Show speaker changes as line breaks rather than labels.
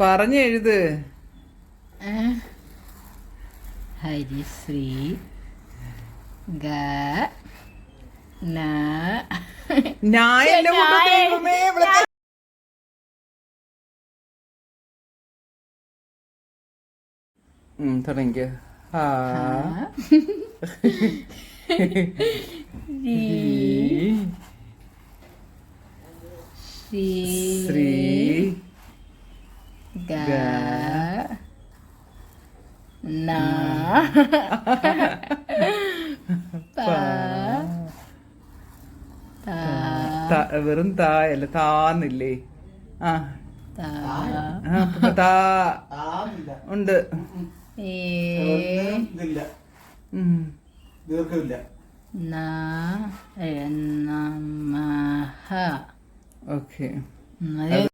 പറഞ്ഞു എഴുത്
ഹരിശ്രീ ഗ
തുടങ്ങിക്കോ.
ശ്രീ ഗ
ഗ
ന പ ta
ta. വെറും താ അല്ല താന്നില്ലേ? ആ.
ത.
ഉണ്ട്. ഓക്കെ.